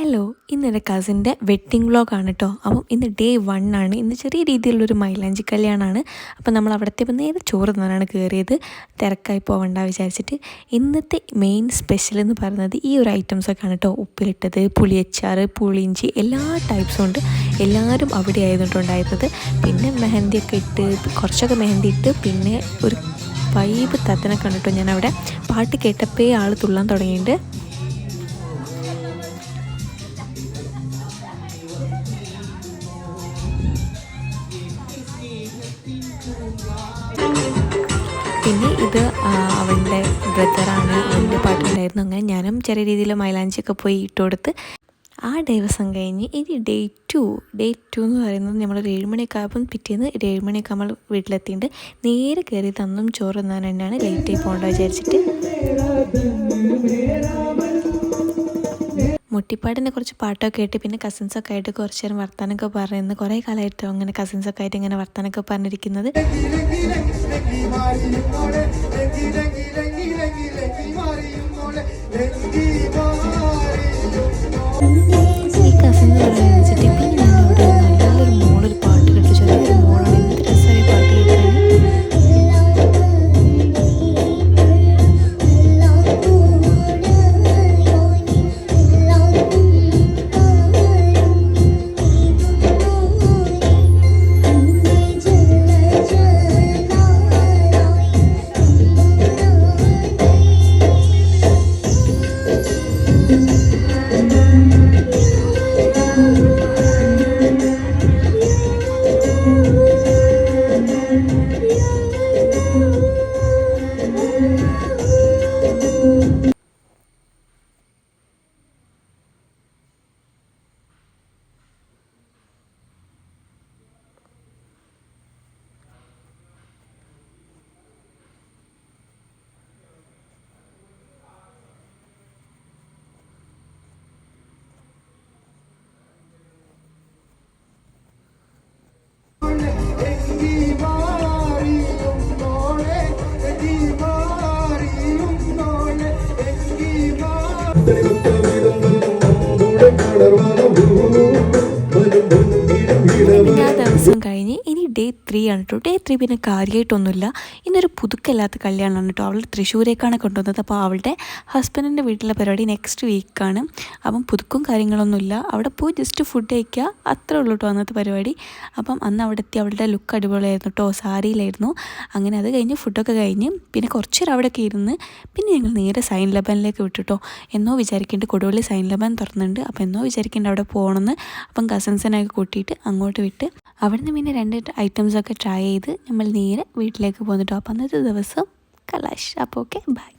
Hello ഇന്ന് എന്റെ കസിന്റെ wedding വ്ളോഗാണ് കേട്ടോ അപ്പം ഇന്ന് ഡേ വൺ ആണ്. ഇന്ന് ചെറിയ രീതിയിലുള്ളൊരു മൈലാഞ്ചി കല്യാണമാണ് അപ്പം നമ്മൾ അവിടുത്തെ ഇപ്പം നേരെ ചോറ് തന്നാണ് കയറിയത് തിരക്കായി പോകണ്ട വിചാരിച്ചിട്ട്. ഇന്നത്തെ മെയിൻ സ്പെഷ്യൽ എന്ന് പറയുന്നത് ഈ ഒരു ഐറ്റംസൊക്കെയാണ് കേട്ടോ ഉപ്പിലിട്ടത് പുളിയച്ചാറ് പുളിഞ്ചി എല്ലാ ടൈപ്സും ഉണ്ട്. എല്ലാവരും അവിടെ ആയതുകൊണ്ടുണ്ടായിരുന്നത് പിന്നെ മെഹന്തിയൊക്കെ ഇട്ട് കുറച്ചൊക്കെ മെഹന്തി ഇട്ട് പിന്നെ ഒരു വൈബ് തത്തനെ കണ്ടിട്ടോ ഞാൻ അവിടെ പാട്ട് കേട്ടപ്പേ ആൾ തുള്ളാൻ തുടങ്ങിയിട്ടുണ്ട്. പിന്നെ ഇത് അവളുടെ ബ്രദറാണ് അവന്റെ പാട്ടുണ്ടായിരുന്നു അങ്ങനെ ഞാനും ചെറിയ രീതിയിൽ മൈലാഞ്ചിയൊക്കെ പോയി ഇട്ട് കൊടുത്ത് ആ ദിവസം കഴിഞ്ഞ് ഇനി ഡേ ടു ഡേ ടു എന്ന് പറയുന്നത് നമ്മൾ ഒരു ഏഴുമണിയൊക്കെ ആകുമ്പം പിറ്റേന്ന് ഒരു ഏഴുമണിയൊക്കെ നമ്മൾ വീട്ടിലെത്തിയിട്ട് നേരെ കയറി തന്നും ചോറ് തന്നാൻ തന്നെയാണ് ലേറ്റായി പോകേണ്ട വിചാരിച്ചിട്ട്. മുട്ടിപ്പാടിനെ കുറച്ച് പാട്ടൊക്കെ കേട്ട് പിന്നെ കസിൻസൊക്കെ ആയിട്ട് കുറച്ച് നേരം വർത്താനൊക്കെ പറയുന്നത് കുറേ കാലമായിട്ട് അങ്ങനെ കസിൻസൊക്കെ ആയിട്ട് ഇങ്ങനെ വർത്താനൊക്കെ പറഞ്ഞിരിക്കുന്നത്. ഈ പിന്നെ ഡേ ത്രീ ആണ് കേട്ടോ ഡേ ത്രീ പിന്നെ കാര്യമായിട്ടൊന്നുമില്ല ഇന്നൊരു പുതുക്കല്ലാത്ത കല്യാണമാണ് കേട്ടോ അവൾ തൃശ്ശൂരേക്കാണ് കൊണ്ടുവന്നത്. അപ്പോൾ അവളുടെ ഹസ്ബൻഡിന്റെ വീട്ടിലെ പരിപാടി നെക്സ്റ്റ് വീക്കാണ് അപ്പം പുതുക്കും കാര്യങ്ങളൊന്നുമില്ല. അവിടെ പോയി ജസ്റ്റ് ഫുഡ് കഴിക്കുക അത്രേ ഉള്ളൂ കേട്ടോ അന്നത്തെ പരിപാടി. അപ്പം അന്ന് അവിടെ എത്തി അവളുടെ ലുക്ക് അടിപൊളിയായിരുന്നു കേട്ടോ സാരിയിലായിരുന്നു. അങ്ങനെ അത് കഴിഞ്ഞ് ഫുഡൊക്കെ കഴിഞ്ഞ് പിന്നെ കുറച്ച് നേരം അവിടെയൊക്കെ ഇരുന്ന് പിന്നെ ഞങ്ങൾ നേരെ സൈൻ ലബനിലേക്ക് വിട്ടുട്ടോ എന്നോ വിചാരിക്കേണ്ട കൊടുവള്ളി സൈൻ ലബൻ തുറന്നുണ്ട്. അപ്പോൾ എന്നോ വിചാരിക്കേണ്ട അവിടെ പോകണമെന്ന്. അപ്പം കസിൻസിനൊക്കെ കൂട്ടിയിട്ട് അങ്ങോട്ട് വിട്ട് അവിടുന്ന് പിന്നെ രണ്ട് ഐറ്റംസൊക്കെ ട്രൈ ചെയ്ത് നമ്മൾ നേരെ വീട്ടിലേക്ക് പോന്നിട്ടോ അപ്പം അന്നത്തെ ദിവസം കലാശ്. അപ്പോൾ ഓക്കെ ബൈ